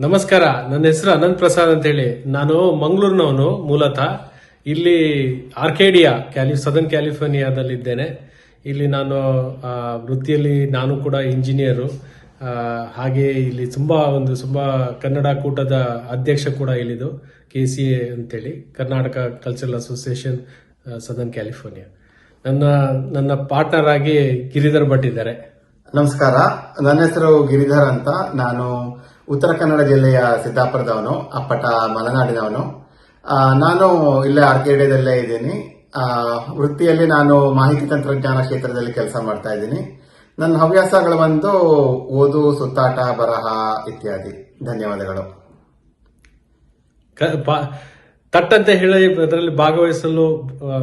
ನಮಸ್ಕಾರ. ನನ್ನ ಹೆಸರು ಅನಂತ್ ಪ್ರಸಾದ್ ಅಂತ ಹೇಳಿ ನಾನು ಮಂಗಳೂರಿನವನು ಮೂಲತಃ. ಇಲ್ಲಿ ಆರ್ಕೇಡಿಯಾ, ಕ್ಯಾಲಿ, ಸದರ್ನ್ ಕ್ಯಾಲಿಫೋರ್ನಿಯಾದಲ್ಲಿದ್ದೇನೆ. ಇಲ್ಲಿ ನಾನು ವೃತ್ತಿಯಲ್ಲಿ ನಾನು ಕೂಡ ಇಂಜಿನಿಯರು. ಹಾಗೆ ಇಲ್ಲಿ ತುಂಬ ಒಂದು, ತುಂಬ ಕನ್ನಡ ಕೂಟದ ಅಧ್ಯಕ್ಷ ಕೂಡ ಇಲ್ಲಿದು, ಕೆ ಸಿ ಎ ಅಂತೇಳಿ. Karnataka cultural association southern California. ನನ್ನ ನನ್ನ ಪಾರ್ಟ್ನರ್ ಆಗಿ ಗಿರಿಧರ್ ಭಟ್ ಇದ್ದಾರೆ. ನಮಸ್ಕಾರ. ನನ್ನ ಹೆಸರು ಗಿರಿಧರ್ ಅಂತ. ನಾನು ಉತ್ತರ ಕನ್ನಡ ಜಿಲ್ಲೆಯ ಸಿದ್ದಾಪುರದವನು ಅಪ್ಪಟ ಮಲೆನಾಡಿನವನು. ನಾನು ಇಲ್ಲೇ ಆರ್ಕೇಡಿಯದಲ್ಲೇ ಇದ್ದೀನಿ. ಆ, ವೃತ್ತಿಯಲ್ಲಿ ನಾನು ಮಾಹಿತಿ ತಂತ್ರಜ್ಞಾನ ಕ್ಷೇತ್ರದಲ್ಲಿ ಕೆಲಸ ಮಾಡ್ತಾ ಇದ್ದೀನಿ. ನನ್ನ ಹವ್ಯಾಸಗಳು ಬಂದು ಓದು ಸುತ್ತಾಟ ಬರಹ ಇತ್ಯಾದಿ. ಧನ್ಯವಾದಗಳು. ತಟ್ಟಂತೆ ಹೇಳಿ ಅದರಲ್ಲಿ ಭಾಗವಹಿಸಲು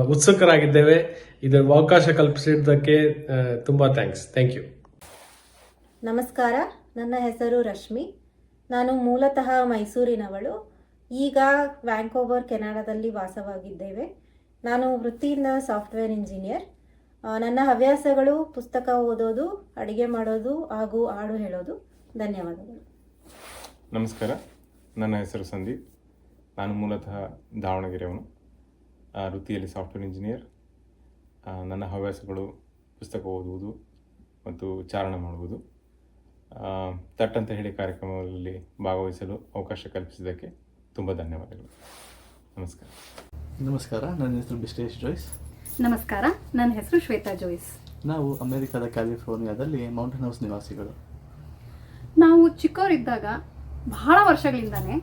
ಉತ್ಸುಕರಾಗಿದ್ದೇವೆ. ಇದು ಅವಕಾಶ ಕಲ್ಪಿಸಿದ್ದಕ್ಕೆ ತುಂಬಾ ಥ್ಯಾಂಕ್ಸ್ ಥ್ಯಾಂಕ್ ಯು ನಮಸ್ಕಾರ. ನನ್ನ ಹೆಸರು ರಶ್ಮಿ. ನಾನು ಮೂಲತಃ ಮೈಸೂರಿನವಳು. ಈಗ ವ್ಯಾಂಕೋವರ್, ಕೆನಡಾದಲ್ಲಿ ವಾಸವಾಗಿದ್ದೇವೆ. ನಾನು ವೃತ್ತಿಯಿಂದ ಸಾಫ್ಟ್ವೇರ್ ಇಂಜಿನಿಯರ್. ನನ್ನ ಹವ್ಯಾಸಗಳು ಪುಸ್ತಕ ಓದೋದು, ಅಡುಗೆ ಮಾಡೋದು ಹಾಗೂ ಹಾಡು ಹೇಳೋದು. ಧನ್ಯವಾದಗಳು. ನಮಸ್ಕಾರ. ನನ್ನ ಹೆಸರು ಸಂದೀಪ್. ನಾನು ಮೂಲತಃ ದಾವಣಗೆರೆಯವನು. ವೃತ್ತಿಯಲ್ಲಿ ಸಾಫ್ಟ್ವೇರ್ ಇಂಜಿನಿಯರ್. ನನ್ನ ಹವ್ಯಾಸಗಳು ಪುಸ್ತಕ ಓದುವುದು ಮತ್ತು ಚಾರಣ ಮಾಡುವುದು. ಆ, ತಟ್ ಅಂತ ಹೇಳಿ ಕಾರ್ಯಕ್ರಮದಲ್ಲಿ ಭಾಗವಹಿಸಲು ಅವಕಾಶ ಕಲ್ಪಿಸಿದ್ದಕ್ಕೆ ತುಂಬ ಧನ್ಯವಾದಗಳು. ನಮಸ್ಕಾರ. ನಮಸ್ಕಾರ ನನ್ನ ಹೆಸರು ಬಿಸ್ಟೇಶ್ ಜೋಯ್ಸ್. ನಮಸ್ಕಾರ ನನ್ನ ಹೆಸರು ಶ್ವೇತಾ ಜೋಯ್ಸ್. ನಾವು ಅಮೆರಿಕದ ಕ್ಯಾಲಿಫೋರ್ನಿಯಾದಲ್ಲಿ ಮೌಂಟೇನ್ ಹೌಸ್ ನಿವಾಸಿಗಳು. ನಾವು ಚಿಕ್ಕವರಿದ್ದಾಗ ಬಹಳ ವರ್ಷಗಳಿಂದಾನೇ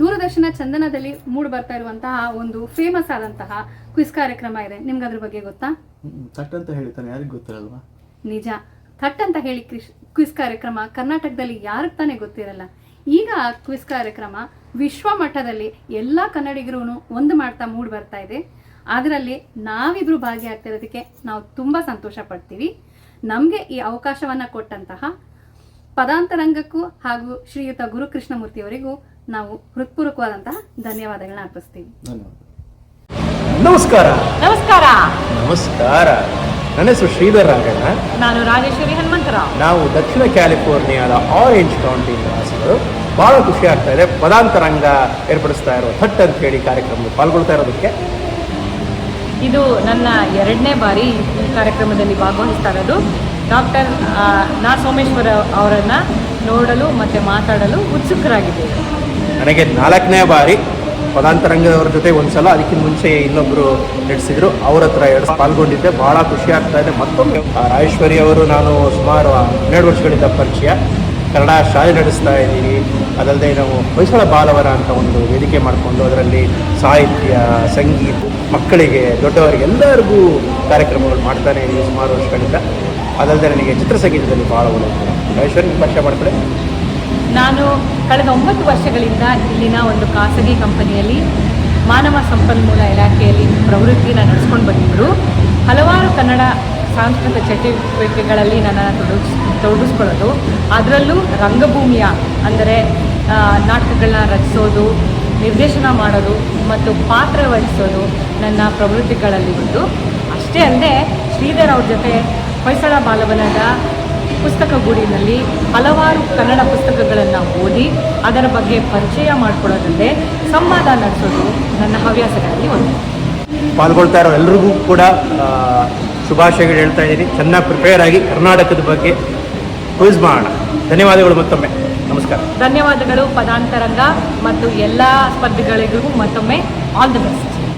ದೂರದರ್ಶನ ಚಂದನದಲ್ಲಿ ಮೂಡ್ ಬರ್ತಾ ಇರುವಂತಹ ಒಂದು ಫೇಮಸ್ ಆದಂತಹ ಕ್ವಿಸ್ ಕಾರ್ಯಕ್ರಮ ಇದೆ. ನಿಮ್ಗೆ ಅದ್ರ ಬಗ್ಗೆ ಗೊತ್ತಾ? ತಟ್ಟಂತ ಹೇಳ್ತಾನೆ ಯಾರಿಗೂ ಗೊತ್ತಿರಲ್ವಾ? ನಿಜ. ಥಟ್ ಅಂತ ಹೇಳಿ ಕ್ವಿಸ್ ಕಾರ್ಯಕ್ರಮ ಕರ್ನಾಟಕದಲ್ಲಿ ಯಾರಿಗೆ ತಾನೇ ಗೊತ್ತಿರಲ್ಲ. ಈಗ ಆ ಕ್ವಿಸ್ ಕಾರ್ಯಕ್ರಮ ವಿಶ್ವ ಮಟ್ಟದಲ್ಲಿ ಎಲ್ಲ ಕನ್ನಡಿಗರು ಒಂದು ಮಾಡ್ತಾ ಮೂಡ್ ಬರ್ತಾ ಇದೆ. ಅದರಲ್ಲಿ ನಾವಿಬ್ರು ಭಾಗಿಯಾಗ್ತಿರೋದಕ್ಕೆ ನಾವು ತುಂಬಾ ಸಂತೋಷ ಪಡ್ತೀವಿ. ನಮಗೆ ಈ ಅವಕಾಶವನ್ನ ಕೊಟ್ಟಂತಹ ಪದಾಂತರಂಗಕ್ಕೂ ಹಾಗೂ ಶ್ರೀಯುತ ಗುರುಕೃಷ್ಣಮೂರ್ತಿಯವರಿಗೂ ನಾವು ಹೃತ್ಪೂರ್ವಕವಾದಂತಹ ಧನ್ಯವಾದಗಳನ್ನ ಅರ್ಪಿಸ್ತೀವಿ. ನಮಸ್ಕಾರ. ನಮಸ್ಕಾರ. ನಮಸ್ಕಾರ. ನನ್ನ ಹೆಸರು ಶ್ರೀಧರ್ ರಂಗಣ್ಣ. ನಾನು ರಾಜೇಶ್ವರಿ ಹನುಮಂತರಾವ್. ನಾವು ದಕ್ಷಿಣ ಕ್ಯಾಲಿಫೋರ್ನಿಯಾದ ಆರೆಂಜ್ ಕೌಂಟಿಯಿಂದ ನಿವಾಸಿಗಳು. ಬಹಳ ಖುಷಿ ಆಗ್ತಾ ಇದೆ. ಪದಾಂತರಂಗ ಏರ್ಪಡಿಸ್ತಾ ಇರೋ ಥಟ್ ಅಂತ ಹೇಳಿ ಕಾರ್ಯಕ್ರಮದಲ್ಲಿ ಪಾಲ್ಗೊಳ್ತಾ ಇರೋದಕ್ಕೆ. ಇದು ನನ್ನ ಎರಡನೇ ಬಾರಿ ಈ ಕಾರ್ಯಕ್ರಮದಲ್ಲಿ ಭಾಗವಹಿಸ್ತಾ ಇರೋದು. ಡಾಕ್ಟರ್ ನಾ ಸೋಮೇಶ್ವರ ಅವರನ್ನ ನೋಡಲು ಮತ್ತೆ ಮಾತಾಡಲು ಉತ್ಸುಕರಾಗಿದ್ದೇವೆ. ನನಗೆ ನಾಲ್ಕನೇ ಬಾರಿ ಪದಾಂತರಂಗದವ್ರ ಜೊತೆ ಒಂದ್ಸಲ, ಅದಕ್ಕಿಂತ ಮುಂಚೆ ಇನ್ನೊಬ್ರು ನಡೆಸಿದ್ರು. ಅವ್ರ ಹತ್ರ ಎರಡು ಪಾಲ್ಗೊಂಡಿದ್ದೆ. ಬಹಳ ಖುಷಿ ಆಗ್ತಾ ಇದೆ. ಮತ್ತೊಮ್ಮೆ ರಾಯೇಶ್ವರಿ ಅವರು ನಾನು ಸುಮಾರು ಹನ್ನೆರಡು ವರ್ಷಗಳಿಂದ ಪರಿಚಯ. ಕನ್ನಡ ಶಾಲೆ ನಡೆಸ್ತಾ ಇದ್ದೀವಿ ಅದಲ್ಲದೆ ನಾವು ಹೊಯ್ಸಳ ಬಾಲವರ ಅಂತ ಒಂದು ವೇದಿಕೆ ಮಾಡಿಕೊಂಡು ಅದರಲ್ಲಿ ಸಾಹಿತ್ಯ, ಸಂಗೀತ, ಮಕ್ಕಳಿಗೆ, ದೊಡ್ಡವರಿಗೆ ಎಲ್ಲರಿಗೂ ಕಾರ್ಯಕ್ರಮಗಳು ಮಾಡ್ತಾನೆ ಇದ್ದೀವಿ ಸುಮಾರು ವರ್ಷಗಳಿಂದ. ಅದಲ್ಲದೆ ನನಗೆ ಚಿತ್ರಸಂಗೀತದಲ್ಲಿ ಭಾಳ ಒಳ್ಳೆಯದು ರಾಜೇಶ್ವರಿ ನಿಮ್ಮ ಪರಿಚಯ ಮಾಡ್ತಾರೆ ನಾನು ಕಳೆದ ಒಂಬತ್ತು ವರ್ಷಗಳಿಂದ ಇಲ್ಲಿನ ಒಂದು ಖಾಸಗಿ ಕಂಪನಿಯಲ್ಲಿ ಮಾನವ ಸಂಪನ್ಮೂಲ ಇಲಾಖೆಯಲ್ಲಿ ಪ್ರವೃತ್ತಿನ ನಡೆಸ್ಕೊಂಡು ಬಂದಿದ್ದರು. ಹಲವಾರು ಕನ್ನಡ ಸಾಂಸ್ಕೃತಿಕ ಚಟುವಟಿಕೆಗಳಲ್ಲಿ ನನ್ನನ್ನು ತೊಡಗಿಸ್, ತೊಡಗಿಸ್ಕೊಳ್ಳೋದು. ಅದರಲ್ಲೂ ರಂಗಭೂಮಿಯ ಅಂದರೆ ನಾಟಕಗಳನ್ನ ರಚಿಸೋದು, ನಿರ್ದೇಶನ ಮಾಡೋದು ಮತ್ತು ಪಾತ್ರ ವಹಿಸೋದು ನನ್ನ ಪ್ರವೃತ್ತಿಗಳಲ್ಲಿ ಒಂದು. ಅಷ್ಟೇ ಅಲ್ಲದೆ ಶ್ರೀಧರ್ ಅವ್ರ ಜೊತೆ ಹೊಯ್ಸಳ ಬಾಲವನದ ಪುಸ್ತಕ ಗೂಡಿನಲ್ಲಿ ಹಲವಾರು ಕನ್ನಡ ಪುಸ್ತಕಗಳನ್ನು ಓದಿ ಅದರ ಬಗ್ಗೆ ಪರಿಚಯ ಮಾಡಿಕೊಡೋದಲ್ಲದೆ ಸಂವಾದ ನಡೆಸೋದು ನನ್ನ ಹವ್ಯಾಸಗಳಲ್ಲಿ ಒಂದು. ಪಾಲ್ಗೊಳ್ತಾ ಇರೋ ಎಲ್ರಿಗೂ ಕೂಡ ಶುಭಾಶಯಗಳು ಹೇಳ್ತಾ ಇದ್ದೀನಿ. ಚೆನ್ನಾಗಿ ಪ್ರಿಪೇರ್ ಆಗಿ ಕರ್ನಾಟಕದ ಬಗ್ಗೆ ಕ್ವಿಸ್ ಮಾಡೋಣ. ಧನ್ಯವಾದಗಳು ಮತ್ತೊಮ್ಮೆ. ನಮಸ್ಕಾರ. ಧನ್ಯವಾದಗಳು. ಪದಾಂತರಂಗ ಮತ್ತು ಎಲ್ಲ ಸ್ಪರ್ಧೆಗಳಿಗೂ ಮತ್ತೊಮ್ಮೆ ಆಲ್ ದಿ ಬೆಸ್ಟ್